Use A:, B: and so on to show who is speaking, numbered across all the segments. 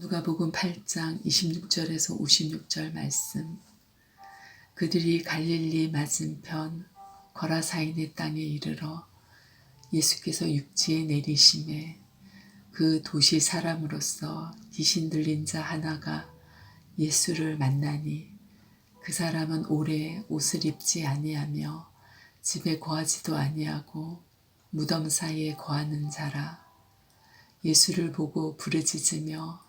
A: 누가복음 8장 26절에서 56절 말씀. 그들이 갈릴리 맞은편 거라사인의 땅에 이르러 예수께서 육지에 내리심에 그 도시 사람으로서 귀신 들린 자 하나가 예수를 만나니 그 사람은 오래 옷을 입지 아니하며 집에 거하지도 아니하고 무덤 사이에 거하는 자라 예수를 보고 부르짖으며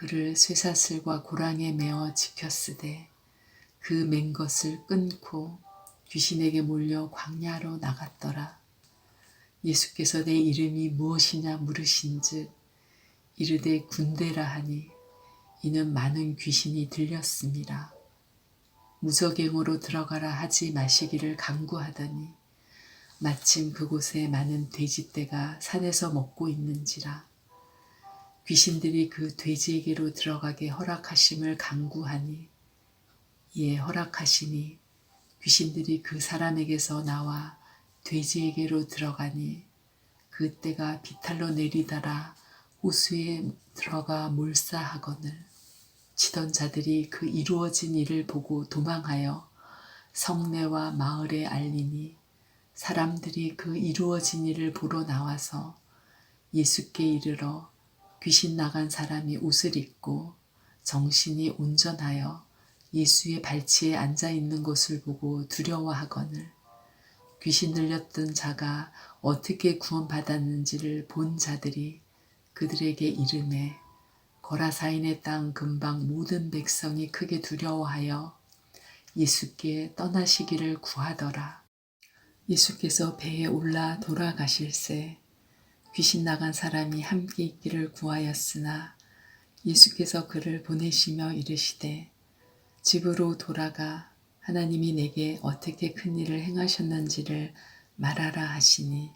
A: 그를 쇠사슬과 고랑에 메어 지켰으되 그 맨 것을 끊고 귀신에게 몰려 광야로 나갔더라. 예수께서 내 이름이 무엇이냐 물으신즉 이르되 군대라 하니 이는 많은 귀신이 들렸습니다. 무적행으로 들어가라 하지 마시기를 강구하더니 마침 그곳에 많은 돼지떼가 산에서 먹고 있는지라 귀신들이 그 돼지에게로 들어가게 허락하심을 강구하니 이에 허락하시니 귀신들이 그 사람에게서 나와 돼지에게로 들어가니 그때가 비탈로 내리다라. 호수에 들어가 몰사하거늘. 치던 자들이 그 이루어진 일을 보고 도망하여 성내와 마을에 알리니 사람들이 그 이루어진 일을 보러 나와서 예수께 이르러 귀신 나간 사람이 옷을 입고 정신이 온전하여 예수의 발치에 앉아 있는 것을 보고 두려워하거늘 귀신 들렸던 자가 어떻게 구원받았는지를 본 자들이 그들에게 이름에 거라사인의 땅 근방 모든 백성이 크게 두려워하여 예수께 떠나시기를 구하더라. 예수께서 배에 올라 돌아가실새 귀신 나간 사람이 함께 있기를 구하였으나 예수께서 그를 보내시며 이르시되 집으로 돌아가 하나님이 내게 어떻게 큰 일을 행하셨는지를 말하라 하시니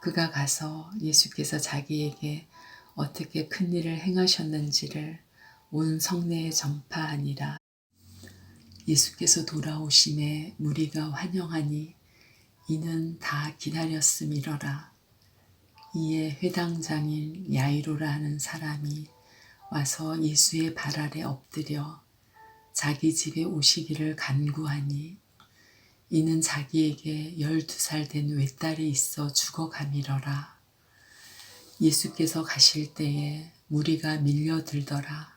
A: 그가 가서 예수께서 자기에게 어떻게 큰 일을 행하셨는지를 온 성내에 전파하니라. 예수께서 돌아오심에 무리가 환영하니 이는 다 기다렸음이러라. 이에 회당장인 야이로라 하는 사람이 와서 예수의 발 아래 엎드려 자기 집에 오시기를 간구하니 이는 자기에게 열두 살 된 외딸이 있어 죽어가미러라. 예수께서 가실 때에 무리가 밀려들더라.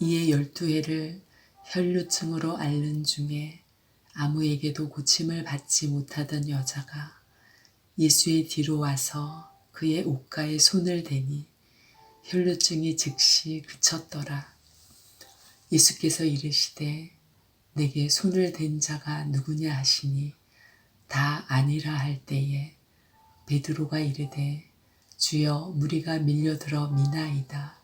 A: 이에 열두 해를 혈류증으로 앓는 중에 아무에게도 고침을 받지 못하던 여자가 예수의 뒤로 와서 그의 옷가에 손을 대니 혈류증이 즉시 그쳤더라. 예수께서 이르시되 내게 손을 댄 자가 누구냐 하시니 다 아니라 할 때에 베드로가 이르되 주여 무리가 밀려들어 미나이다.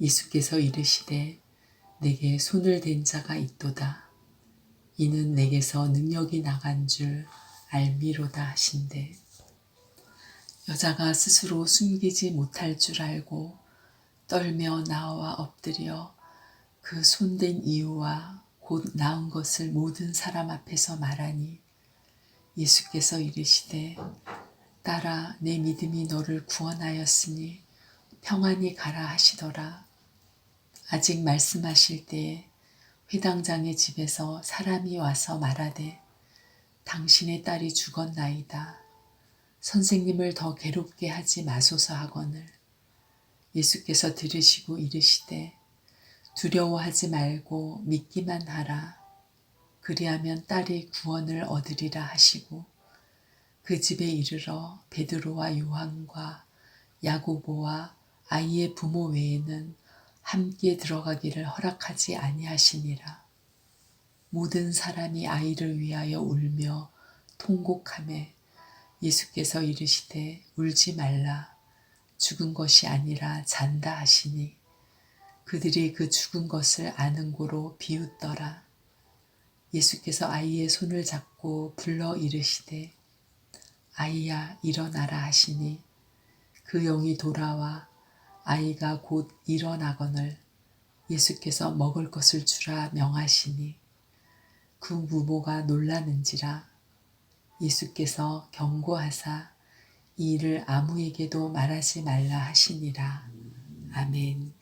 A: 예수께서 이르시되 내게 손을 댄 자가 있도다. 이는 내게서 능력이 나간 줄 알미로다 하신대. 여자가 스스로 숨기지 못할 줄 알고 떨며 나와 엎드려 그 손댄 이유와 곧 나은 것을 모든 사람 앞에서 말하니 예수께서 이르시되 딸아 내 믿음이 너를 구원하였으니 평안히 가라 하시더라. 아직 말씀하실 때에 회당장의 집에서 사람이 와서 말하되 당신의 딸이 죽었나이다. 선생님을 더 괴롭게 하지 마소서 하거늘 예수께서 들으시고 이르시되 두려워하지 말고 믿기만 하라. 그리하면 딸이 구원을 얻으리라 하시고 그 집에 이르러 베드로와 요한과 야고보와 아이의 부모 외에는 함께 들어가기를 허락하지 아니하시니라. 모든 사람이 아이를 위하여 울며 통곡함에 예수께서 이르시되 울지 말라 죽은 것이 아니라 잔다 하시니 그들이 그 죽은 것을 아는 고로 비웃더라. 예수께서 아이의 손을 잡고 불러 이르시되 아이야 일어나라 하시니 그 영이 돌아와 아이가 곧 일어나거늘 예수께서 먹을 것을 주라 명하시니 그 무모가 놀라는지라 예수께서 경고하사 이 일을 아무에게도 말하지 말라 하시니라. 아멘.